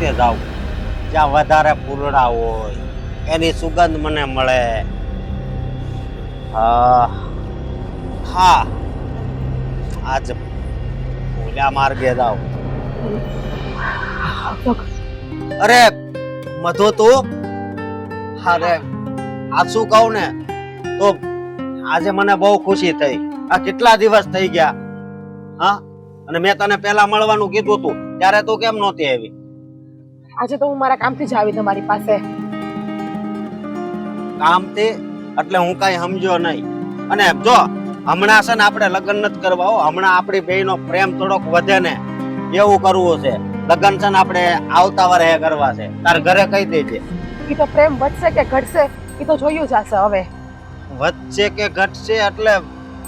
રસ્તે જાવ જ્યાં વધારે ફૂલડા હોય, એની સુગંધ મને મળે. હા. આજ ઓલા માર્ગે જાવ અરે, મધુ તું? અરે, આ શું કહું ને? તો આજે મને બહુ ખુશી થઈ. આ કેટલા દિવસ થઈ ગયા? હા? અને મેં તને પેલા મળવાનું કીધું હતું ત્યારે તું કેમ નહોતી આવી? આજે તો હું મારા કામથી જ આવી તમારી પાસે. કામથી? એટલે હું કાંઈ સમજો નહીં. અને જો હમણાં છે ને આપણે લગ્ન નથી કરવા હો. હમણાં આપણી બેયનો પ્રેમ થોડોક વધે ને એવું કરવું છે. લગ્ન છે ને આપણે આવતા વર્ષે કરવા છે. તાર ઘરે કહી દેજે. એ તો પ્રેમ વધશે કે ઘટશે એ તો જોયું જશે હવે. વધશે કે ઘટશે એટલે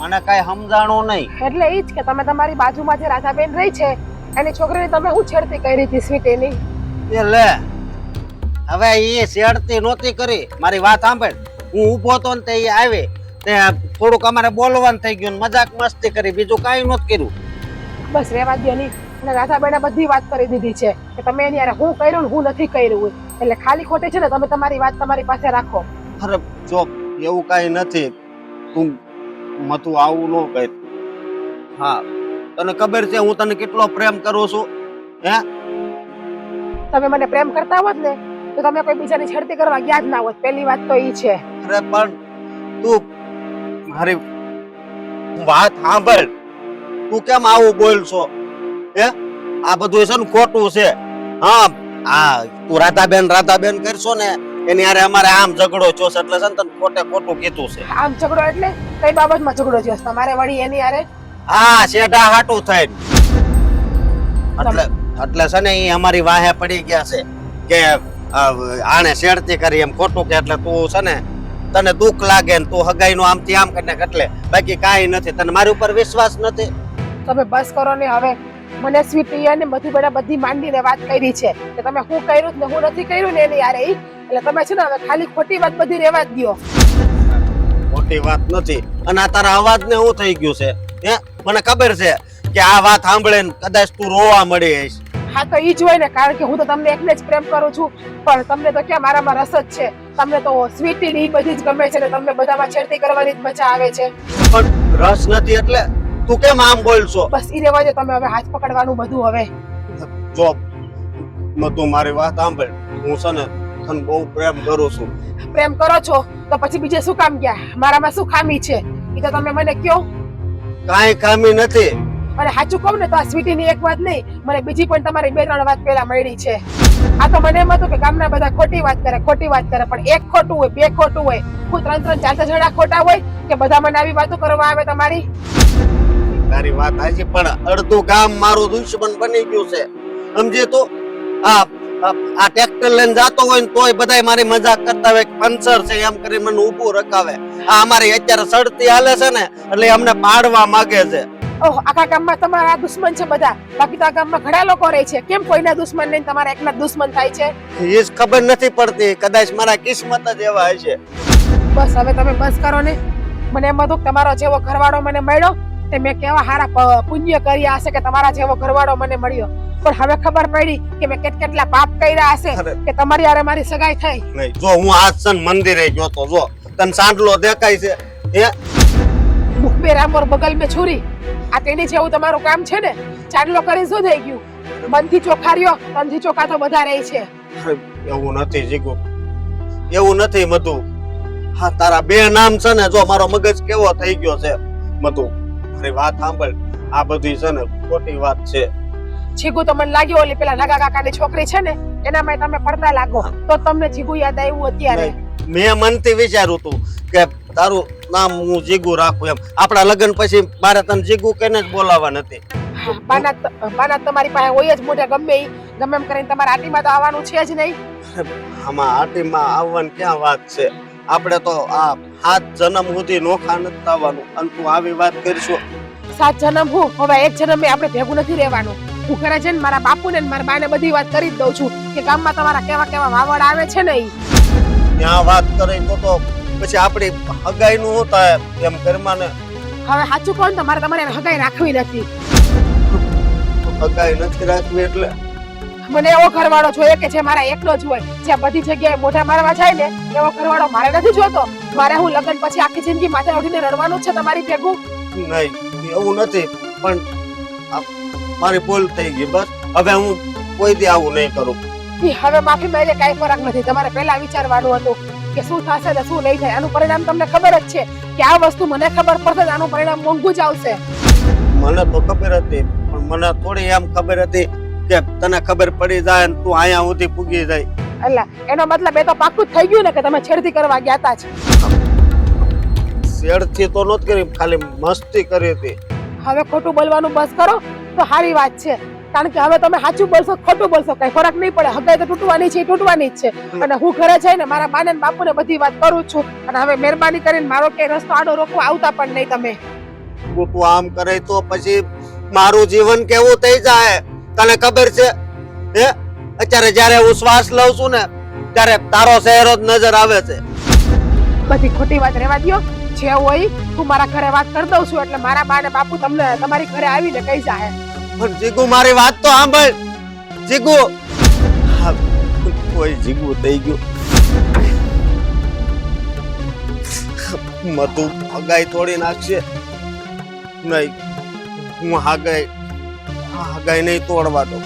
મને કાંઈ સમજાણું નહીં. એટલે ઈ જ કે તમે તમારી બાજુમાં જે રાધાબેન રહી છે એની છોકરીને તમે હું છેડતી કરી હતી સ્વીટીની. એ લે. હવે એ શેડતી નહોતી કરી. મારી વાત સાંભળ. હું ઊભો તો ને તે આવે આવી. તે થોડુંક અમારે બોલવાનું થઈ ગયું ને મજાક મસ્તી કરી. બીજું કાંઈ નહોતું કર્યું. બસ રેવા દે નહીં અને રાધાબેને બધી વાત કરી દીધી છે કે તમે એની યારે હું કર્યું ને હું નથી કર્યું એટલે ખાલી ખોટે છે ને તમે તમારી વાત તમારી પાસે રાખો. અરે જો એવું કાંઈ નથી. તું મતું આવું ન કર. હા. તને ખબર છે હું તને કેટલો પ્રેમ કરું છું? હે? તમે મને પ્રેમ કરતા હોત ને તો તમે કોઈ બીજાની છેડતી કરવા ગયા જ ના હોત. પહેલી વાત તો ઈ છે. અરે પણ તું મારી વાત સાંભળ. તું કેમ આવું બોલ છો? હે? આ બધું છે ને ખોટું છે. હા આ તું રાધાબેન રાધાબેન કરશો ને એની હારે અમારે આમ ઝઘડો છે. એટલે છે ને તને ખોટે ખોટું કીધું છે. આમ ઝઘડો એટલે કઈ બાબતમાં ઝઘડો થયો છે? તમારે વળી એની હારે? હા શેઢા હાટું થાય એટલે એટલે છે ને એ અમારી વાહે પડી ગયા છે કે આણે શેડતી કરી એમ ખોટું કે એટલે તું છે ને તને દુઃખ લાગે ને તું હગાઈ નું આમથી આમ કરીને એટલે બાકી કાંઈ નથી. તને મારી ઉપર વિશ્વાસ નથી? તમે બસ કરો ને હવે. મને સ્વીટી અને બધી બધા બધી માંડીને વાત કરી છે કે તમે હું કર્યું ને હું નથી કર્યું ને એની યારે એટલે તમે છે ને હવે ખાલી ખોટી વાત બધી રહેવા જ દો ખોટી વાત નથી. અને આ તારા અવાજ ને શું થઈ ગયું છે? હે? મને ખબર છે. કે આ વાત સાંભળે ને કદાચ તું રોવા મળી હઈશ હા તો ઈ જ હોય ને કારણ કે હું તો તમને એકને જ પ્રેમ કરું છું. પણ તમને તો ક્યાં મારામાં રસ જ છે? તમને તો સ્વીટી ની બધી જ ગમે છે ને તમને બધામાં છેડતી કરવાની જ મજા આવે છે. પણ રસ નથી એટલે તું કેમ આમ બોલશો? બસ ઈ રહેવા દે તમે હવે હાથ પકડવાનું બધું હવે. જો તું મારી વાત સાંભળ. હું છે ને તને બહુ પ્રેમ કરું છું. પ્રેમ કરો છો તો પછી બીજે શું કામ ગયા? મારામાં શું ખામી છે? ઈ તો તમે મને કયો. કાંઈ ખામી નથી. અને સાચું કહું ને તો આ સ્વીટી ની એક વાત નહીં, મને બીજી પણ તમારી બે ત્રણ વાત પેલા મળી છે. આ તો મને એમ હતું કે ગામના બધા ખોટી વાત કરે, ખોટી વાત કરે, પણ એક ખોટું હોય, બે ખોટું હોય હું ત્રણ ત્રણ, ચાર ચાર જણા ખોટા હોય કે બધા મને આવી વાતો કરવા આવે તમારી? તારી વાત હાચી પણ અડધું ગામ મારું દુશ્મન બની ગયું છે. સમજે તો? આ, આ- ટ્રેક્ટર લઈને જાતો હોય ને તોય બધાય મારી મજાક કરતા હોય પંચર છે, એમ કરી મને ઊભું રખાવે. આ અમારી અત્યારે સડતી હાલે છે ને, એટલે અમને પાડવા માંગે છે. ઓહ આખા ગામમાં તમારા દુશ્મન છે બધા. બાકી તો આ ગામમાં ઘણા લોકો રહે છે. કેમ કોઈના દુશ્મન નહીં તમારા એકના દુશ્મન થાય છે? એ જ ખબર નથી પડતી. કદાચ મારા કિસ્મત જ એવા હશે. બસ હવે તમે બસ કરો ને. મને એમ હતું કે તમારો જેવો ઘરવાળો મને મળ્યો તે મેં કેવા સારા પુણ્ય કર્યા હશે કે તમારા જેવો ઘરવાળો મને મળ્યો. પણ હવે ખબર પડી કે મેં કેટ કેટલા પાપ કર્યા હશે. કે તમારી આરે મારી સગાઈ થઈ. નહીં જો હું આજ સન મંદિરે ગયો તો જો તને સાંડલો દેખાય છે. એ મુખ બે રામોર બગલ મે છુરી આ તેની જેવું તમારું કામ છે ને ચાંદલો કરી શું થઈ ગયું? મનથી ચોખા રહ્યો તનથી ચોખા તો બધા રહે છે. એવું નથી જીગુ. એવું નથી મધુ. હા તારા બે નામ છે ને જો મારો મગજ કેવો થઈ ગયો છે મધુ. મારી વાત સાંભળ. આ બધી છે ને ખોટી વાત છે. જીગુ તો મને લાગ્યું ઓલી પેલા નાગા કાકાની છોકરી છે ને એનામાં તમે પડતા લાગો. તો તમને જીગુ યાદ આવ્યું અત્યારે. મેં મનથી વિચાર્યું તું કે તારું નામ હું જીગુ રાખું એમ. આપણા લગ્ન પછી મારે તને જીગુ કહીને જ બોલાવવા નથી બાના તમારી પાસે હોય જ મોઢે ગમે ગમે એમ કરીને તમારા આટીમાં તો આવવાનું છે જ નહીં. આમાં આટીમાં આવવાની ક્યાં વાત છે? આપણે તો આ સાત જન્મ સુધી નોખા નથી આવવાનું અને તું આવી વાત કરશો. સાત જન્મ હું હવે એક જન્મે આપણે ભેગું નથી રહેવાનું. હું ઘરે જઈને મારા બાપુને ને મારા બાને બધી વાત કરી જ દઉં છું કે ગામમાં તમારા કેવા કેવા વાવડ આવે છે ને ત્યાં વાત કરે તો તો પછી આપણે હગાઈ નું હોતા એમ ઘરમાં ને હવે સાચું કહું તમારે મારે તમારે હગાઈ રાખવી નથી. હગાઈ નથી રાખવી એટલે? મને એવો ઘરવાળો જોઈએ કે જે મારા એકલો જ હોય. જે બધી જગ્યાએ મોઢા મારવા જાય ને એવો ઘરવાળો મારે નથી જોતો. મારે હું લગ્ન પછી આખી જિંદગી માથે ઉઠીને રડવાનું છે તમારી ભેગું? નહીં એવું નથી. પણ મારી ભૂલ થઈ ગઈ બસ. હવે હું કોઈ દી આવું નહીં કરું. ઈ હવે માફી માંગીને કાંઈ ફરક નથી. તમારે પહેલા વિચારવાનું હતું કે શું થશે ને શું નહીં થાય. આનું પરિણામ તમને ખબર જ છે કે આ વસ્તુ મને ખબર પડશે આનું પરિણામ મોંઘું જ આવશે. મને તો ખબર હતી પણ મને થોડી એમ ખબર હતી કે તને ખબર પડી જાય ને તું અહીંયા સુધી પૂગી જાય. એટલે એનો મતલબ એ તો પાક્કું થઈ ગયું ને કે તમે છેડતી કરવા ગયા તા જ. શેડથી તો નહોતી કરી ખાલી મસ્તી કરી હતી. હવે ખોટું બોલવાનું બસ કરો તો સારી વાત છે. કારણ કે હવે તમે સાચું બોલશો ખોટું બોલશો કઈ ફરક નહીં પડે. હગાઈ તો તૂટવાની છે તૂટવાની જ છે. અને હું ઘરે જઈને મારા બાને ને બાપુને બધી વાત કરું છું. અને હવે મહેરબાની કરીને મારો કે રસ્તો આડો રોકવા આવતા પણ નહીં તમે. તું આમ કરે તો પછી મારું જીવન કેવું થઈ જાય? તને ખબર છે? હે? અત્યારે જ્યારે હું શ્વાસ લઉં છું ને ત્યારે તારો ચહેરો જ નજર આવે છે. બધી ખોટી વાત રહેવા દ્યો. જે હોય હું મારા ઘરે વાત કરી દઉં છું. એટલે મારા બા ને બાપુ તમને તમારી ઘરે આવીને કહી જાય પણ જીગુ, મારી વાત તો સાંભળ. જીગુ. કોઈ જીગુ થઈ ગયું. મધુ હગાઈ તોડી નાખશે. નહીં, હું હગાઈ હગાઈ નહીં તોડવા દઉં.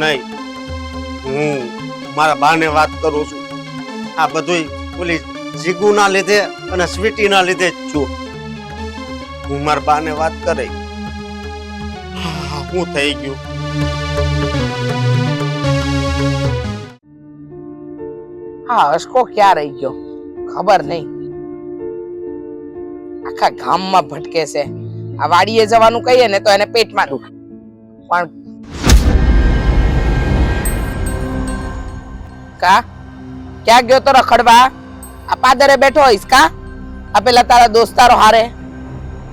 નહીં, હું મારા બાને વાત કરું છું. આ બધું ઓલી જીગુના લીધે અને સ્વીટીના લીધે જ છું. હું મારા બાને વાત કરી શું થઈ ગયું? હા, અશકો ક્યાં રહી ગયો? ખબર નહીં. આખા ગામમાં ભટકે છે. આ વાડીએ જવાનું કહીએ ને તો એને પેટમાં દુખ. પણ કા? ક્યાં ગયો તો રખડવા? આ પાદરે બેઠો હોઈશ કા? આ પેલા તારા દોસ્તારો હારે?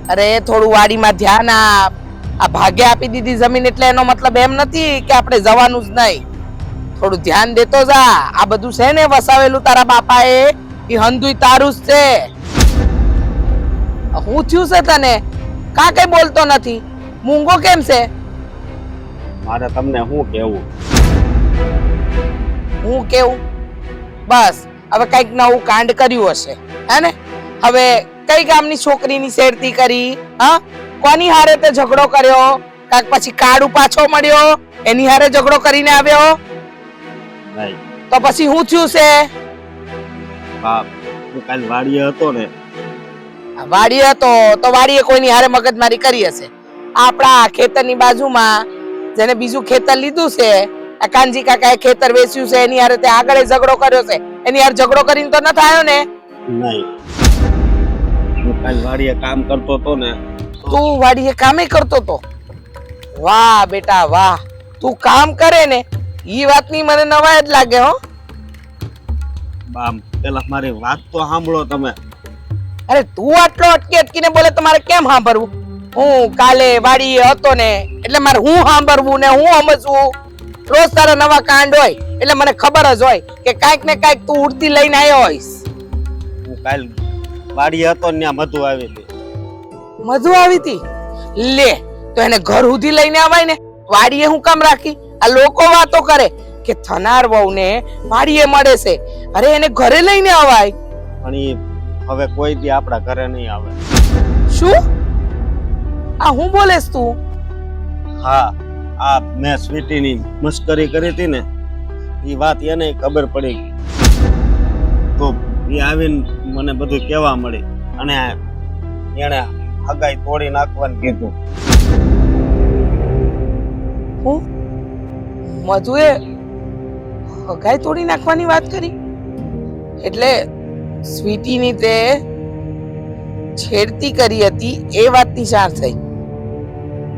અરે, થોડું વાડીમાં ધ્યાન આપ. આ ભાગે આપી દીધી જમીન એટલે એનો મતલબ એમ નથી કે આપણે જવાનું જ નહીં. થોડું ધ્યાન દેતો જા. આ બધું છે ને વસાવેલું તારા બાપાએ? એ હંધુય તારું જ છે. હું થયું છે તને? કા કઈ બોલતો નથી? મૂંગો કેમ છે? મારે તમને શું કેવું હું કેવું? બસ હવે કંઈક નવું કાંડ કર્યું હશે. હે ને? હવે કઈ ગામની છોકરીની શેરતી કરી? હા? કોની હારે તે ઝઘડો કર્યો? કાક પછી કાળુ પાછો મળ્યો? એની હારે ઝઘડો કરીને આવ્યો? તો પછી હું થયું છે? બાપ હું કાલ વાડીએ હતો ને. આ હતો. તો વાડીએ કોઈની હારે મગજમારી કરી હશે? આપણા ખેતરની બાજુમાં જેને બીજું ખેતર લીધું છે આ કાનજી કાકાએ ખેતર વેચ્યું છે એની હારે તે આગળ ઝઘડો કર્યો છે. એની હારે ઝઘડો કરીને તો ન થાયો ને? નહીં. હું કાલ વાડીએ કામ કરતો હતો ને તું વાડીએ કામે કરતો તો. વાહ બેટા વાહ તું કામ કરે ને એ વાતની મને નવાય જ લાગે હો. બામ પેલા મારી વાત તો સાંભળો તમે. અરે તું આટલો અટકી અટકીને બોલે તમારે કેમ સાંભળવું? હું કાલે વાડીએ હતો ને એટલે મારે હું સાંભળવું ને હું સમજવું? રોજ તારા નવા કાંડ હોય એટલે મને ખબર જ હોય કે કાંઈક ને કાંઈક તું ઉડતી લઈને આવ્યો હોઈશ. હું કાલ વાડીએ હતો ને ત્યાં મધુ આવી મધુ આવી હતી? લે તો એને ઘર સુધી લઈને આવાય ને. વાડીએ હું કામ રાખી? આ લોકો વાતો કરે કે થનાર વહુને વાડીએ મળે છે. અરે એને ઘરે લઈને આવાય. ઈ હવે કોઈ બી આપણા ઘરે નહીં આવે. શું? આ હું બોલેસ તું? હા આ મેં સ્વીટીની મસ્કરી કરી હતી ને એ વાત એને ખબર પડી તો એ આવીને મને બધું કહેવા મળી અને એણે હગાઈ તોડી નાખવાનું કીધું. હું? મધુએ હગાઈ તોડી નાખવાની વાત કરી? એટલે સ્વીટીની તે છેડતી કરી હતી એ વાતની જાણ થઈ.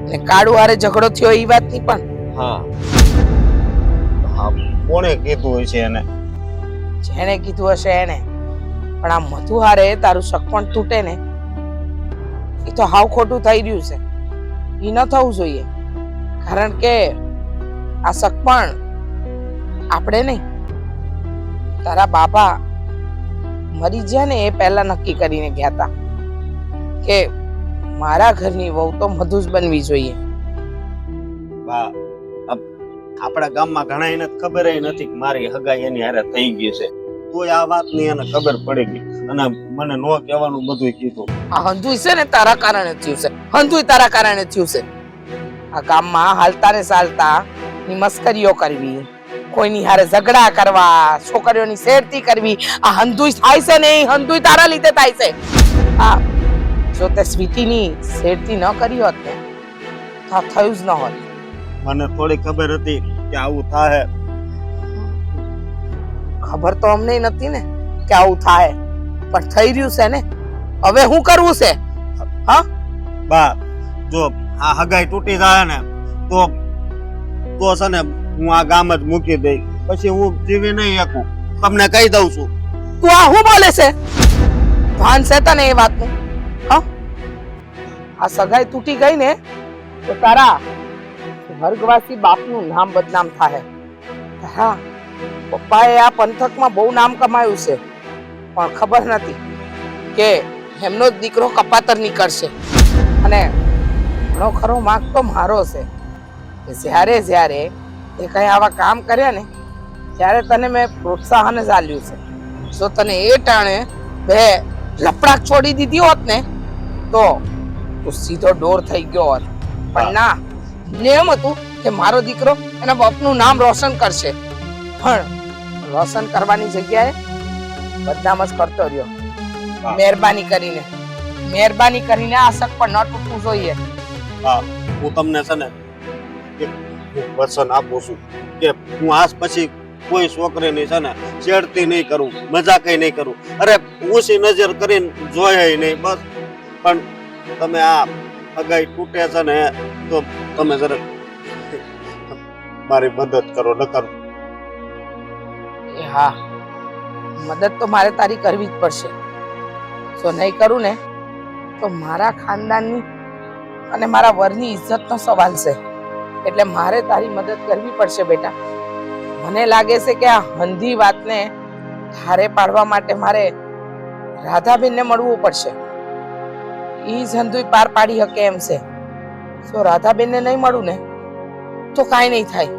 ને કાળુ હારે ઝઘડો થયો એ વાતની પણ. હા. હા કોણે કીધું હશે એને? જેણે કીધું હશે એને પણ આ મધુ હારે તારું સગપણ તૂટે ને એ તો હાવ ખોટું થઈ રહ્યું છે. એ ન થવું જોઈએ. કારણ કે આ સકપણ આપણે નહીં. તારા બાપા મરી ગયા ને એ પહેલા નક્કી કરીને ગયા હતા કે મારા ઘરની વહુ તો મધુ જ બનવી જોઈએ. બા આપણા ગામમાં ઘણા એને ખબર નથી મારી હગાઈ એની હારે થઈ ગઈ છે. તોય આ વાતની એને ખબર પડી ગઈ. અને મને નો કહેવાનું બધું કીધું. આ હંધુય છે ને તારા કારણે થયું છે. હંધુય તારા કારણે થયું છે. આ ગામમાં હાલતા ને ચાલતા ની મસ્કરીઓ કરવી કોઈની હારે ઝઘડા કરવા છોકરીઓની શેરતી કરવી આ હંધુય થાય છે ને એ હંધુય તારા લીધે થાય છે. આ જો તે સ્વીટીની શેરતી ન કરી હોત ને તો આ થયું જ ન હોત. મને થોડી ખબર હતી કે આવું થાય ખબર તો અમને નથી ને કે આવું થાય પણ થઈ રહ્યું છે ને? હવે શું કરવું છે? હા? બા જો આ હગાઈ તૂટી જાય ને તો તો છે ને હું આ ગામ જ મૂકી દઈ પછી હું જીવી નહીં શકું. તમને કહી દઉં છું. તું આ શું બોલે છે? ભાન છે તને એ વાતનું? હા? આ સગાઈ તૂટી ગઈ ને તો તારા વર્ગવાસી બાપનું નામ બદનામ થાય હા. પપ્પાએ આ પંથકમાં બહુ નામ કમાયું છે. પણ ખબર નથી કે એમનો દીકરો કપાતર નીકળશે. અને ઘણો ખરો માગ તો મારો છે કે જ્યારે જ્યારે એ કંઈ આવા કામ કર્યા ને ત્યારે તને મેં પ્રોત્સાહન જ આલ્યું છે. જો તને એ ટાણે બે લપડાક છોડી દીધી હોત ને તો તું સીધો ડોર થઈ ગયો હોત. પણ ના નિયમ હતું કે મારો દીકરો એના બાપનું નામ રોશન કરશે. પણ રોશન કરવાની જગ્યાએ બદનામ જ કરતો રહ્યો. મહેરબાની કરીને. મહેરબાની કરીને આ શક પણ ન તૂટવું જોઈએ. હા હું તમને છે ને એક વચન આપું છું કે હું આજ પછી કોઈ છોકરીની છે ને છેડતી નહીં કરું મજાકય નહીં કરું. અરે ઊંચી નજર કરીને જોયે નહીં બસ. પણ તમે આ અગાઈ તૂટે છે ને તો તમે જરાક મારી મદદ કરો ન કરો એ હા. મદદ તો મારે તારી કરવી જ પડશે. જો નહીં કરું ને, તો મારા ખાનદાનની અને મારા વરની ઇજ્જતનો સવાલ છે. એટલે મારે તારી મદદ કરવી પડશે બેટા. મને લાગે છે કે આ હંધી વાતને ઠારે પાડવા માટે મારે રાધાબેનને મળવું પડશે. એ જ હંધુય પાર પાડી શકે એમ છે. જો રાધાબેનને નહીં મળું ને, તો કાંઈ નહીં થાય.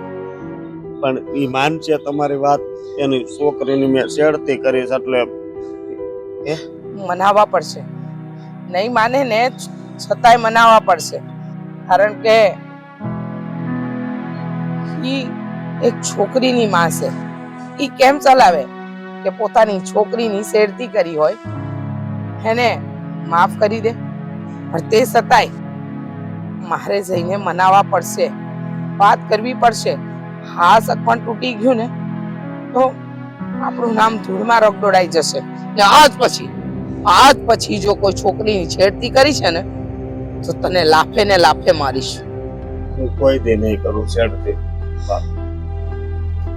પણ એ માનશે તમારી વાત. એની છોકરીની મેં છેડતી કરીશ એટલે એટલે મનાવવા પડશે. નહીં માને ને છતાંય મનાવવા પડશે. કારણ કે એ એક છોકરીની માં છે. એ કેમ ચલાવે? કે પોતાની છોકરીની શેરતી કરી હોય? એને માફ કરી દે. પણ તે છતાંય મારે જઈને મનાવવા પડશે. વાત કરવી પડશે. હા સગપણ તૂટી ગયું ને? તો આપણું નામ ધૂળમાં રગડોડાઈ જશે. ને આજ પછી આજ પછી જો કોઈ છોકરીની છેડતી કરી છે ને તો તને લાફે ને લાફે મારીશ. હું કોઈ દે નહીં કરું છેડતી.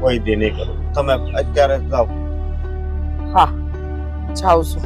કોઈ દે નહીં કરું. તમે અત્યારે જાઓ. હા જાઉં છું.